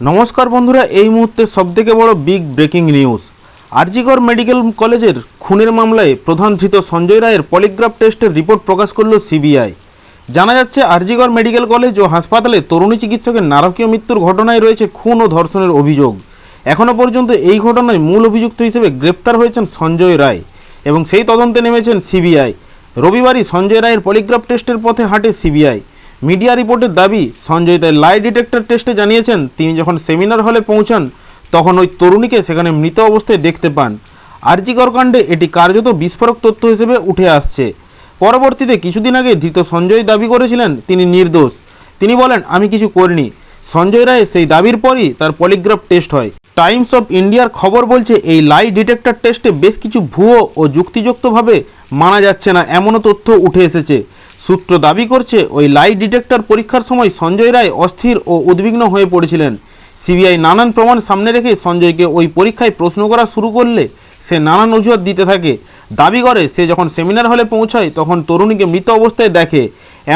নমস্কার বন্ধুরা, এই মুহূর্তে সবথেকে বড় big breaking news RG Kar medical কলেজের খুনের মামলায় প্রধান ধৃত সঞ্জয় রায়ের পলিগ্রাফ টেস্টের রিপোর্ট প্রকাশ করল সিবিআই জানা যাচ্ছে, আরজিকর মেডিকেল কলেজ ও হাসপাতালে তরুণী চিকিৎসকের নারকীয় মৃত্যুর ঘটনায় রয়েছে খুন ও ধর্ষণের অভিযোগ। এখনও পর্যন্ত এই ঘটনায় মূল অভিযুক্ত হিসেবে গ্রেপ্তার হয়েছেন সঞ্জয় রায় এবং সেই তদন্তে নেমেছেন সিবিআই রবিবারই সঞ্জয় রায়ের পলিগ্রাফ টেস্টের পথে হাঁটে সিবিআই মিডিয়া রিপোর্টের দাবি, সঞ্জয় তাই লাই ডিটেক্টর টেস্টে জানিয়েছেন, তিনি যখন সেমিনার হলে পৌঁছান, তখন ওই তরুণীকে সেখানে মৃত অবস্থায় দেখতে পান। আরজিকর কাণ্ডে এটি কার্যত বিস্ফোরক তথ্য হিসেবে উঠে আসছে। পরবর্তীতে কিছুদিন আগে ধৃত সঞ্জয় দাবি করেছিলেন, তিনি নির্দোষ। তিনি বলেন, আমি কিছু করিনি। সঞ্জয় রায় সেই দাবির পরই তার পলিগ্রাফ টেস্ট হয়। টাইমস অফ ইন্ডিয়ার খবর বলছে, এই লাই ডিটেক্টর টেস্টে বেশ কিছু ভুয়ো ও যুক্তিযুক্তভাবে মানা যাচ্ছে না, এমনও তথ্য উঠে এসেছে। সূত্র দাবি করছে, ওই লাই ডিটেক্টর পরীক্ষার সময় সঞ্জয় রায় অস্থির ও উদ্বিগ্ন হয়ে পড়েছিলেন। সিবিআই নানান প্রমাণ সামনে রেখে সঞ্জয়কে ওই পরীক্ষায় প্রশ্ন করা শুরু করলে সে নানান অজুহাত দিতে থাকে। দাবি করে, সে যখন সেমিনার হলে পৌঁছায়, তখন তরুণীকে মৃত অবস্থায় দেখে।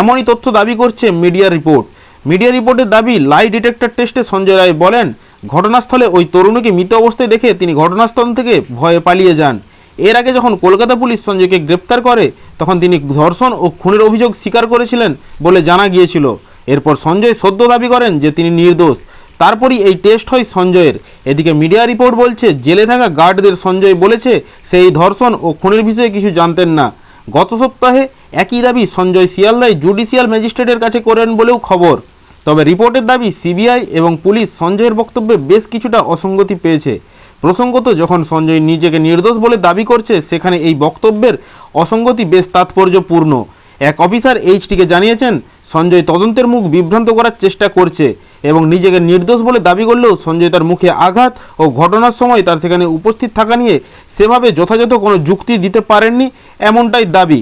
এমনই তথ্য দাবি করছে মিডিয়া রিপোর্ট। মিডিয়া রিপোর্টের দাবি, লাই ডিটেক্টর টেস্টে সঞ্জয় রায় বলেন, ঘটনাস্থলে ওই তরুণীকে মৃত অবস্থায় দেখে তিনি ঘটনাস্থল থেকে ভয়ে পালিয়ে যান। এর আগে যখন কলকাতা পুলিশ সঞ্জয়কে গ্রেপ্তার করে তখন তিনি ধর্ষণ ও খুনের অভিযোগ স্বীকার করেছিলেন বলে জানা গিয়েছিল। এরপর সঞ্জয় সদ্য দাবি করেন যে তিনি নির্দোষ। তারপরই এই টেস্ট হয় সঞ্জয়ের। এদিকে মিডিয়া রিপোর্ট বলছে, জেলে থাকা গার্ডদের সঞ্জয় বলেছে, সেই ধর্ষণ ও খুনের বিষয়ে কিছু জানতেন না। গত সপ্তাহে একই দাবি সঞ্জয় শিয়ালদায় জুডিশিয়াল ম্যাজিস্ট্রেটের কাছে করেন বলেও খবর। তবে রিপোর্টের দাবি সিবিআই এবং পুলিশ সঞ্জয়ের বক্তব্যে বেশ কিছুটা অসঙ্গতি পেয়েছে। প্রসঙ্গত যখন সঞ্জয় নিজেকে নির্দোষ বলে দাবি করছে, সেখানে এই বক্তব্যের অসঙ্গতি বেশ তাৎপর্যপূর্ণ। এক অফিসার এইচটিকে জানিয়েছেন, সঞ্জয় তদন্তের মুখ বিভ্রান্ত করার চেষ্টা করছে এবং নিজেকে নির্দোষ বলে দাবি করলেও সঞ্জয় তার মুখে আঘাত ও ঘটনার সময় তার সেখানে উপস্থিত থাকা নিয়ে সেভাবে যথাযথ কোনো যুক্তি দিতে পারেননি এমনটাই দাবি।